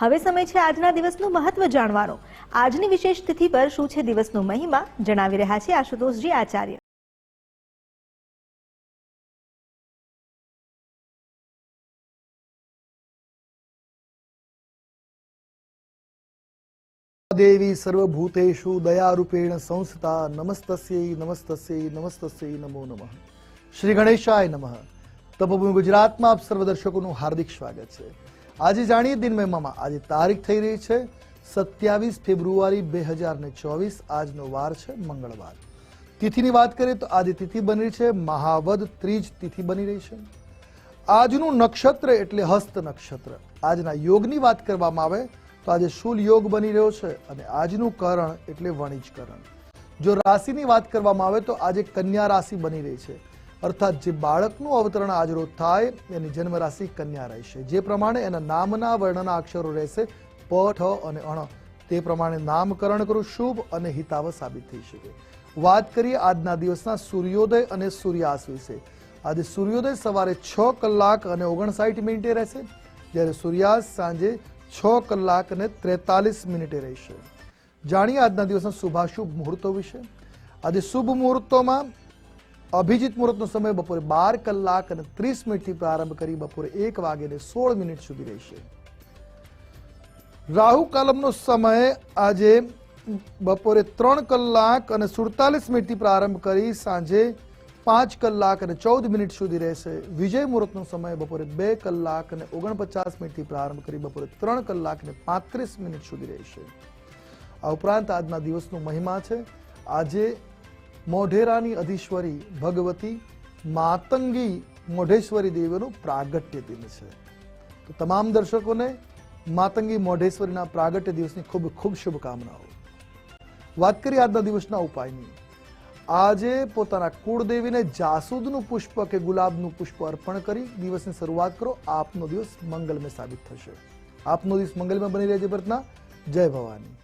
હવે સમય છે આજના દિવસનું મહત્વ જાણવાનો. આજની વિશેષ તિથિ પર શું છે દિવસનો મહિમા જણાવી રહ્યા છે આશુતોષજી આચાર્ય. દેવી સર્વભૂતેષુ દયારૂપેણ સંસ્થા નમસ્તસ્ય નમસ્તસ્ય નમસ્તસ્ય નમો નમઃ. શ્રી ગણેશાય નમઃ. તપભૂમિ ગુજરાતમાં આપ સર્વ દર્શકોનું હાર્દિક સ્વાગત છે. આજે જાણીએ દિન મહેમામાં આજે તારીખ થઈ રહી છે સત્યાવીસ ફેબ્રુઆરી બે હજાર ને ચોવીસ. આજનો વાર છે મંગળવાર. તિથિની વાત કરીએ તો આજે તિથિ બની રહી છે, મહાવદ ત્રીજ તિથિ બની રહી છે. આજનું નક્ષત્ર એટલે હસ્ત નક્ષત્ર. આજના યોગની વાત કરવામાં આવે તો આજે શુલ યોગ બની રહ્યો છે અને આજનું કરણ એટલે વણિજ કરણ જો રાશિની વાત કરવામાં આવે તો આજે કન્યા રાશિ બની રહી છે. અર્થાત જે બાળકનું અવતરણ આજરોજ થાય, એની જન્મ રાશિ કન્યા રહેશે. જે પ્રમાણે એના નામના વર્ણના અક્ષરો રહેશે, પ, ઠ અને અણ. તે પ્રમાણે નામકરણ કરવું શુભ અને હિતાવ સાબિત થઈ શકે. વાત કરીએ આજના દિવસના સૂર્યોદય અને સૂર્યાસ્ત વિશે. આજે સૂર્યોદય સવારે છ કલાક અને ઓગણસાઠ મિનિટે રહેશે. જ્યારે સૂર્યાસ્ત સાંજે છ કલાક અને ત્રેતાલીસ મિનિટે રહેશે. જાણીએ આજના દિવસના શુભાશુભ મુહૂર્તો વિશે. આજે શુભ મુહૂર્તોમાં અભિજીત મુહૂર્તનો સમય બપોરે બાર કલાક અને ત્રીસ મિનિટથી પ્રારંભ કરી બપોરે એક વાગે સોળ મિનિટ સુધી રહેશે રાહુ કાલમનો સમય આજે બપોરે ત્રણ કલાક અને સુડતાલીસ મિનિટથી પ્રારંભ કરી સાંજે પાંચ કલાક અને ચૌદ મિનિટ સુધી રહેશે વિજય મુહૂર્તનો સમય બપોરે બે કલાક અને ઓગણપચાસ મિનિટથી પ્રારંભ કરી બપોરે ત્રણ કલાક અને પાંત્રીસ મિનિટ સુધી રહેશે આ ઉપરાંત આજના દિવસનો મહિમા છે. આજે મોઢેરાની અધીશ્વરી ભગવતી માતંગી મોઢેશ્વરી દેવીનું પ્રાગટ્ય દિન છે. તો તમામ દર્શકોને માતંગી મોઢેશ્વરીના પ્રાગટ્ય દિવસની ખૂબ ખૂબ શુભકામનાઓ. વાત કરીએ આજના દિવસના ઉપાયની. આજે પોતાના કુળદેવીને જાસૂદનું પુષ્પ કે ગુલાબનું પુષ્પ અર્પણ કરી દિવસની શરૂઆત કરો, આપનો દિવસ મંગલમય સાબિત થશે. આપનો દિવસ મંગલમય બની રહે છે પ્રાર્થના જય ભવાની.